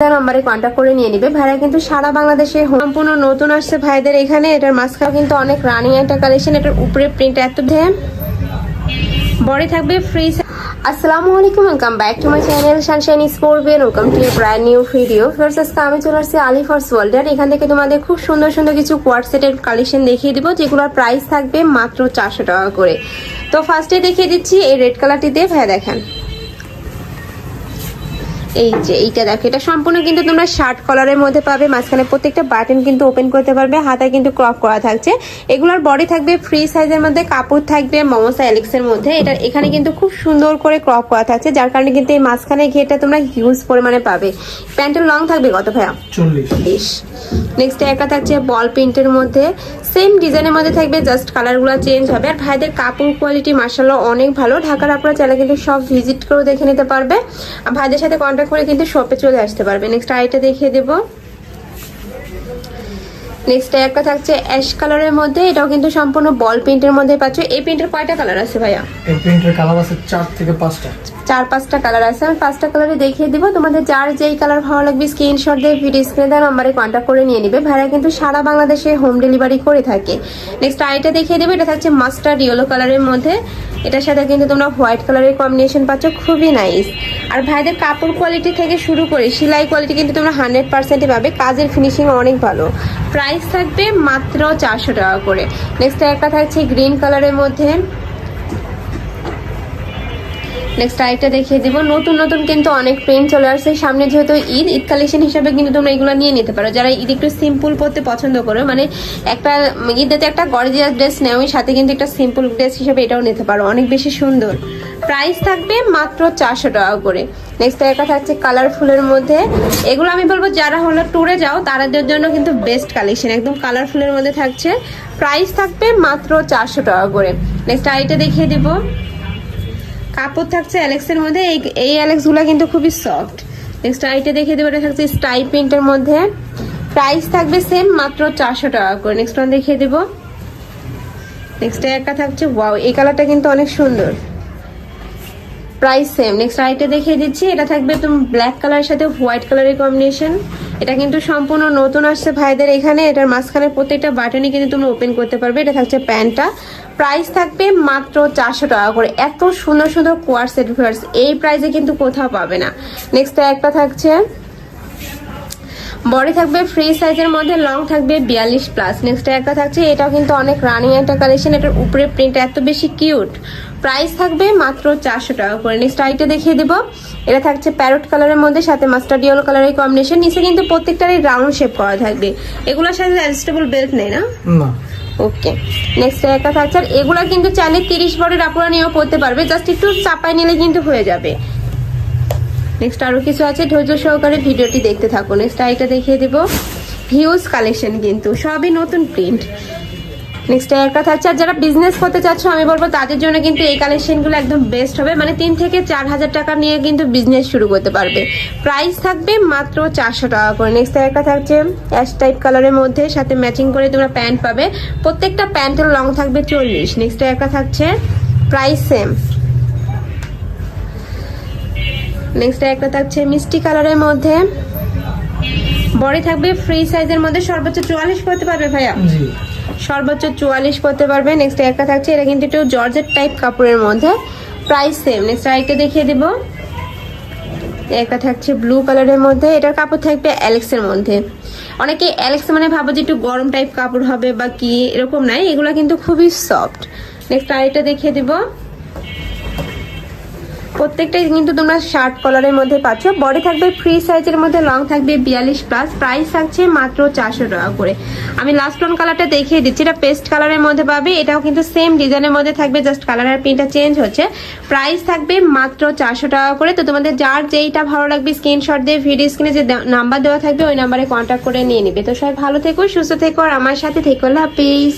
নাম্বারে কন্ট্যাক্ট করে নিয়ে নিবে। ভাইরা কিন্তু সারা বাংলাদেশে সম্পূর্ণ নতুন আসছে ভাইদের এখানে। এটার মাঝখানে কিন্তু অনেক রানিং একটা কালেকশন এটার উপরে প্রিন্ট এত ধে বডি থাকবে ফ্রি আসসালামু আলাইকুম welcome back to my channel Sunshine স্পোর্টবেন welcome to brand new video first আমি চলে আসছি আলিফার্স ওয়ার্ল্ডের এখান থেকে তোমাদের খুব সুন্দর সুন্দর কিছু কোয়ার সেটের কালেকশন দেখিয়ে দিব। যেগুলোর প্রাইস থাকবে মাত্র চারশো টাকা করে। তো ফার্স্টে দেখিয়ে দিচ্ছি এই রেড কালারটি দিয়ে। ভাই দেখেন। এই যে এইটা দেখো এটা সম্পূর্ণ কিন্তু তোমরা শার্ট কলারের মধ্যে পাবে। মাঝখানে প্রত্যেকটা বাটন কিন্তু ওপেন করতে পারবে হাতায় কিন্তু ক্রপ করা থাকছে। এগুলোর বডি থাকবে ফ্রি সাইজের মধ্যে কাপড় থাকবে মমসা এলেক্সের মধ্যে। এটা এখানে কিন্তু খুব সুন্দর করে ক্রপ করা থাকছে যার কারণে কিন্তু এই মাঝখানে ঘেরটা তোমরা হিউজ পরিমাণে পাবে। প্যান্টের লং থাকবে কত ভাইয়া? চল্লিশ। নেক্সট একটা থাকছে বল প্রিন্টের মধ্যে। সেম ডিজাইনের মধ্যে থাকবে জাস্ট কালারগুলো চেঞ্জ হবে। আর ভাইদের কাপড় কোয়ালিটি মার্শাল্লাহ অনেক ভালো। ঢাকার আপনারা চাইলে কিন্তু সব ভিজিট করে দেখে নিতে পারবে। আর ভাইদের সাথে কন্ট্যাক্ট করে কিন্তু শপে চলে আসতে পারবে। নেক্সট আইটা দেখিয়ে দেবো। নেক্সট একটা থাকছে অ্যাশ কালারের মধ্যে এটাও কিন্তু সম্পূর্ণ বল প্রিন্টের মধ্যে পাচ্ছ। এই প্রিন্টের কয়টা কালার আছে ভাইয়া? এই প্রিন্টের কালার আছে চার থেকে পাঁচটা। চার পাঁচটা কালার আছে। আমি পাঁচটা কালারে দেখিয়ে দিব। তোমাদের যার যেই কালার ভালো লাগবে স্ক্রিনশট দিয়ে ভিডিও স্ক্রিনে দেওয়া নাম্বারে কন্ট্যাক্ট করে নিয়ে নিবে। ভাইরা কিন্তু সারা বাংলাদেশে হোম ডেলিভারি করে থাকে। নেক্সট আইটা দেখিয়ে দেবো। এটা থাকছে মাস্টার্ড ইয়েলো কালারের মধ্যে। এটার সাথে কিন্তু তোমরা হোয়াইট কালারের কম্বিনেশন পাচ্ছ। খুবই নাইস আর ভাইদের কাপড় কোয়ালিটি থেকে শুরু করে সেলাই কোয়ালিটি কিন্তু তোমরা হান্ড্রেড পার্সেন্টই পাবে। কাজের ফিনিশিং অনেক ভালো। প্রাইস থাকবে মাত্র চারশো টাকা করে। নেক্সট একটা থাকছে গ্রিন কালারের মধ্যে। নেক্সট আরেকটা দেখিয়ে দিব। নতুন নতুন কিন্তু অনেক প্রিন্ট চলে আসছে। সামনে যেহেতু ঈদ ঈদ কালেকশন হিসাবে কিন্তু তোমরা এগুলো নিয়ে নিতে পারো। যারা ঈদ একটু সিম্পল পরতে পছন্দ করো মানে একটা, ঈদেতে একটা গর্জিয়াস ড্রেস নেও সাথে কিন্তু একটা সিম্পল ড্রেস হিসাবে এটাও নিতে পারো। অনেক বেশি সুন্দর। প্রাইস থাকবে মাত্র চারশো টাকা করে। নেক্সট একটা থাকছে কালারফুলের মধ্যে। এগুলো আমি বলব, যারা হলো ট্যুরে যাও তাদের জন্য কিন্তু বেস্ট কালেকশন একদম কালারফুলের মধ্যে থাকছে। প্রাইস থাকবে মাত্র চারশো টাকা করে। নেক্সট আইটা দেখিয়ে দিব। কাপড় থাকছে অ্যালেক্সের মধ্যে। এই এই অ্যালেক্সগুলো কিন্তু খুবই সফট নেক্সট আইটা দেখে দেবো, এটা থাকছে স্টাই প্রিন্টের মধ্যে। প্রাইস থাকবে সেম মাত্র চারশো টাকা করে। নেক্সট ওয়ান দেখিয়ে দেবো। নেক্সট একটা থাকছে ওয়াও এই কালারটা কিন্তু অনেক সুন্দর। প্রাইস সেম নেক্সট আইটা দেখিয়ে দিচ্ছি। এটা থাকবে তুমি ব্ল্যাক কালারের সাথে হোয়াইট কালারের কম্বিনেশন এটা কিন্তু সম্পূর্ণ নতুন আসছে ভাইদের এখানে। এটার মাঝখানে প্রত্যেকটা বাটনই কিন্তু তুমি ওপেন করতে পারবে। এটা থাকছে প্যান্টটা। প্রাইস থাকবে মাত্র চারশো টাকা করে। এত সুন্দর সুন্দর কোয়ার সেট ভিউয়ার্স এই প্রাইসে কিন্তু কোথাও পাবে না। নেক্সট একটা থাকছে। বডি থাকবে ফ্রি সাইজের মধ্যে লং থাকবে বিয়াল্লিশ প্লাস নেক্সট একটা থাকছে। এটাও কিন্তু অনেক রানিং একটা কালেকশন এটার উপরে প্রিন্ট এত বেশি কিউট প্রাইস থাকবে মাত্র চারশো টাকা করে। নেক্সট আইটা দেখিয়ে দিব। এটা থাকছে প্যারট কালারের মধ্যে সাথে মাস্টার্ড ইয়েলো কালারের কম্বিনেশন নিচে কিন্তু প্রত্যেকটারই রাউন্ড শেপ করা থাকবে। এগুলোর সাথে অ্যাডজাস্টেবল বেল্ট নেই না? ওকে নেক্সট একটা থাকছে। আর এগুলা কিন্তু চাইলে তিরিশ বডির আপুরা নিয়েও পড়তে পারবে। জাস্ট একটু চাপাই নিলে কিন্তু হয়ে যাবে। নেক্সট আরও কিছু আছে ধৈর্য সহকারে ভিডিওটি দেখতে থাকো। নেক্সট আইটা দেখিয়ে দিব। হিউজ কালেকশন কিন্তু সবই নতুন প্রিন্ট নেক্সট একটা থাকছে আর যারা বিজনেস করতে চাচ্ছ, আমি বলব তাদের জন্য কিন্তু এই কালেকশনগুলো একদম বেস্ট হবে। মানে তিন থেকে চার হাজার টাকা নিয়ে কিন্তু বিজনেস শুরু করতে পারবে। প্রাইস থাকবে মাত্র চারশো টাকা করে। নেক্সট একটা থাকছে অ্যাশ টাইপ কালারের মধ্যে সাথে ম্যাচিং করে তোমরা প্যান্ট পাবে। প্রত্যেকটা প্যান্টের লং থাকবে চল্লিশ। নেক্সট একটা থাকছে প্রাইস সেম নেক্সট একটা থাকছে মিষ্টি কালারের মধ্যে বডি থাকবে ফ্রি সাইজের মধ্যে সর্বোচ্চ চুয়াল্লিশ করতে পারবে ভাইয়া। সর্বোচ্চ চুয়াল্লিশ করতে পারবে। নেক্সট একটা থাকছে, এটা কিন্তু একটু জর্জেট টাইপ কাপড়ের মধ্যে। প্রাইস সেম নেক্সট আরেকটা দেখিয়ে দেব। একটা থাকছে ব্লু কালারের মধ্যে। এটার কাপড় থাকবে অ্যালেক্সের মধ্যে। অনেকে অ্যালেক্স মানে ভাবো যে একটু গরম টাইপ কাপড় হবে বা কি, এরকম নাই। এগুলো কিন্তু খুবই সফট নেক্সট আরেকটা দেখিয়ে দিব। প্রত্যেকটাই কিন্তু তোমরা শার্ট কলারের মধ্যে পাচ্ছ। বডি থাকবে ফ্রি সাইজের মধ্যে লং থাকবে বিয়াল্লিশ প্লাস প্রাইস থাকছে মাত্র চারশো টাকা করে। আমি লাস্ট ওয়ান কালারটা দেখিয়ে দিচ্ছি। এটা পেস্ট কালারের মধ্যে পাবে। এটাও কিন্তু সেম ডিজাইনের মধ্যে থাকবে জাস্ট কালার আর প্রিন্টটা চেঞ্জ হচ্ছে। প্রাইস থাকবে মাত্র চারশো টাকা করে। তো তোমাদের যার যেইটা ভালো লাগবে স্ক্রিনশট দিয়ে ভিডিও স্ক্রিনে যে নাম্বার দেওয়া থাকবে, ওই নাম্বারে কন্ট্যাক্ট করে নিয়ে নিবে। তো সবাই ভালো থেকো, সুস্থ থেকো, আর আমার সাথে থেকো। হাফিজ।